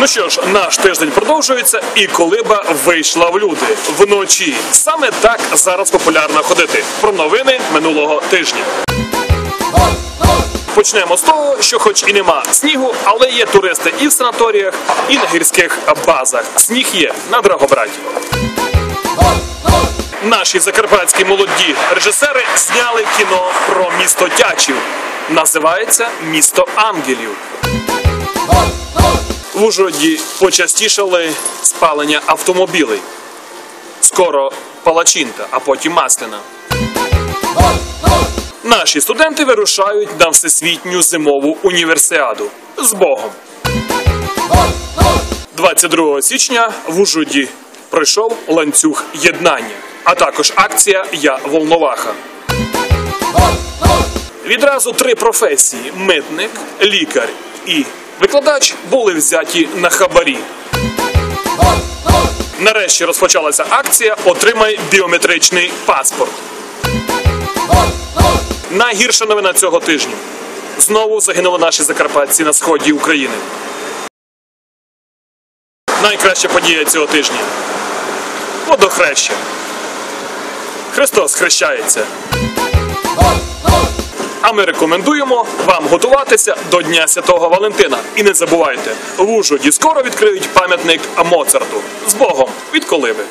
Ну що ж, наш тиждень продовжується, і колиба вийшла в люди вночі. Саме так зараз популярно ходити. Про новини минулого тижня. Почнемо з того, що хоч і нема снігу, але є туристи і в санаторіях, і на гірських базах. Сніг є на Драгобраті. Наші закарпатські молоді режисери зняли кіно про місто Тячів. Називається Місто ангелів. Ужгороді почастішали спалення автомобілей. Скоро палачинка, а потім масляна. Наші студенти вирушають на всесвітню зимову універсіаду з Богом. 22 січня в Ужгороді пройшов ланцюг єднання, а також акція Я Волноваха. Відразу три професії: митник, лікар і викладач були взяті на хабарі. Нарешті розпочалася акція Отримай біометричний паспорт. Найгірша новина цього тижня. Знову загинули наші закарпатці на сході України. Найкраща подія цього тижня. Водохреща. Христос хрещається. А ми рекомендуємо вам готуватися до Дня Святого Валентина. І не забувайте, в Ужгороді скоро відкриють пам'ятник Моцарту з Богом від Колиби.